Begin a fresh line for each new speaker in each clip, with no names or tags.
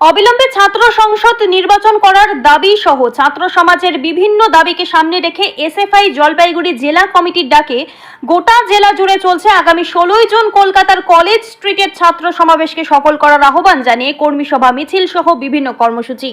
অবিলম্বে ছাত্র সংসদ নির্বাচন করার দাবি সহ ছাত্র সমাজের বিভিন্ন দাবিকে সামনে রেখে এসএফআই জলপাইগুড়ি জেলা কমিটির ডাকে গোটা জেলা জুড়ে চলছে আগামী ষোলোই জুন কলকাতার কলেজ স্ট্রিটের ছাত্র সমাবেশকে সফল করার আহ্বান জানিয়ে কর্মী সভা, মিছিল সহ বিভিন্ন কর্মসূচি।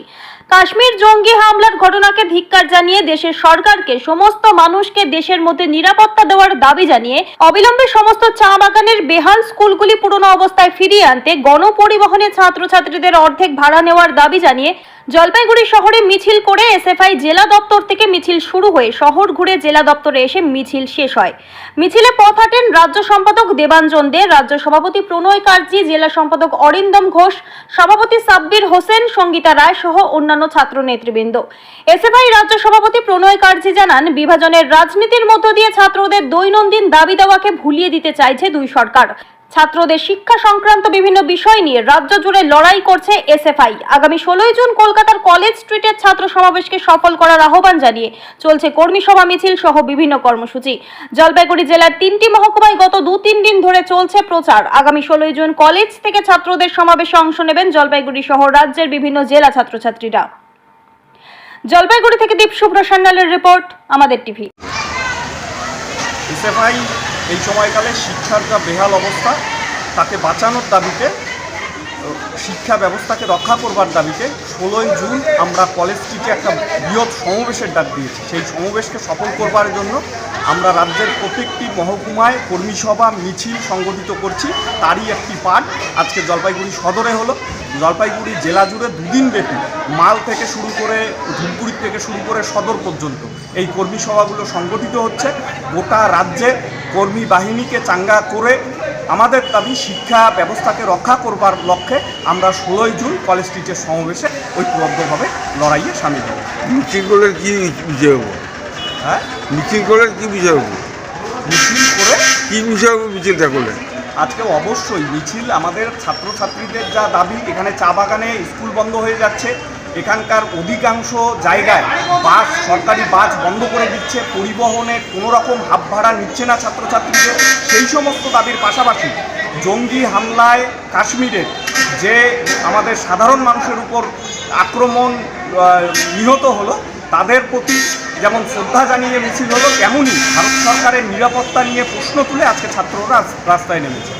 কাশ্মীর জঙ্গি হামলার ঘটনাকে ধিক্কার জানিয়ে দেশের সরকারকে, সমস্ত মানুষকে দেশের মধ্যে নিরাপত্তা দেওয়ার দাবি জানিয়ে অবিলম্বে সমস্ত চা বাগানের বেহাল স্কুলগুলি পুরনো অবস্থায় ফিরিয়ে আনতে গণপরিবহনে ছাত্রছাত্রীদের অর্ধেক ভাড়া নেওয়ার দাবি জানিয়ে জলপাইগুড়ি শহরে মিছিল করে এসএফআই জেলা দপ্তর থেকে মিছিল শুরু হয়ে শহর ঘুরে জেলা দপ্তরে এসে মিছিল শেষ হয়। মিছিলে পথ হাঁটেন রাজ্য সম্পাদক দেবাঞ্জন দে, রাজ্য সভাপতি প্রণয় কার্জি, জেলা সম্পাদক অরিন্দম ঘোষ, সভাপতি সাব্বির হোসেন, সঙ্গীতা রায় সহ অন্যান্য ছাত্র নেতৃবৃন্দ এসএফআই রাজ্য সভাপতি প্রণয় কার্জি জানান, বিভাজনের রাজনীতির মধ্য দিয়ে ছাত্রদের দৈনন্দিন দাবি দাওয়াকে ভুলিয়ে দিতে চাইছে দুই সরকার। ছাত্রদের শিক্ষা সংক্রান্ত বিভিন্ন বিষয় নিয়ে রাজ্য জুড়ে লড়াই করছে এসএফআই। আগামী ষোলোই জুন কলকাতার কলেজ স্ট্রিটের ছাত্র সমাবেশকে সফল করার আহ্বান জানিয়ে চলছে কর্মী সভা, মিছিল সহ বিভিন্ন কর্মসূচি। জলপাইগুড়ি জেলার তিনটি মহকুমায় গত দু তিন দিন ধরে চলছে প্রচার। আগামী ষোলোই জুন কলেজ থেকে ছাত্রদের সমাবেশে অংশ নেবেন জলপাইগুড়ি সহ রাজ্যের বিভিন্ন জেলা ছাত্রছাত্রীরা। জলপাইগুড়ি থেকে দীপ শুভ্র সান্যালের রিপোর্ট, আমাদের টিভি।
এই সময়কালে শিক্ষার যা বেহাল অবস্থা তাকে বাঁচানোর দাবিতে শিক্ষা ব্যবস্থাকে রক্ষা করবার দাবিতে ষোলোই জুন আমরা কলেজ স্ট্রিটে একটা বৃহৎ সমাবেশের ডাক দিয়েছি। সেই সমাবেশকে সফল করবার জন্য আমরা রাজ্যের প্রত্যেকটি মহকুমায় কর্মী সভা, মিছিল সংগঠিত করছি। তারই একটি পার্ট আজকে জলপাইগুড়ি সদরে হলো। জলপাইগুড়ি জেলা জুড়ে দুদিন ব্যাপী মাল থেকে শুরু করে ধূপগুড়ি থেকে শুরু করে সদর পর্যন্ত এই কর্মী সভাগুলো সংগঠিত হচ্ছে। গোটা রাজ্যে কর্মী বাহিনীকে চাঙ্গা করে আমাদের দাবি শিক্ষা ব্যবস্থাকে রক্ষা করবার লক্ষ্যে আমরা ষোলোই জুন কলেজ স্ট্রিটের সমাবেশে ঐক্যবদ্ধভাবে লড়াইয়ে সামিল হব।
মিছিল করে কি বিষয় হব?
হ্যাঁ?
মিছিল করে কি বিষয় হব?
মিছিল করে
কি বিষয় হব মিছিলটা করলে?
আজকে অবশ্যই মিছিল আমাদের ছাত্রছাত্রীদের যা দাবি এখানে চা বাগানে স্কুল বন্ধ হয়ে যাচ্ছে। এখানকার অধিকাংশ জায়গায় বাস, সরকারি বাস বন্ধ করে দিচ্ছে, পরিবহনে কোনো রকম হাত ভাড়া নিচ্ছে না ছাত্রছাত্রীদের। সেই সমস্ত দাবির পাশাপাশি জঙ্গি হামলায় কাশ্মীরের যে আমাদের সাধারণ মানুষের উপর আক্রমণ নিহত হলো, তাদের প্রতি যেমন শ্রদ্ধা জানিয়ে মিছিল হলো তেমনই ভারত সরকারের নিরাপত্তা নিয়ে প্রশ্ন তুলে আজকে ছাত্ররা রাস্তায় নেমেছে।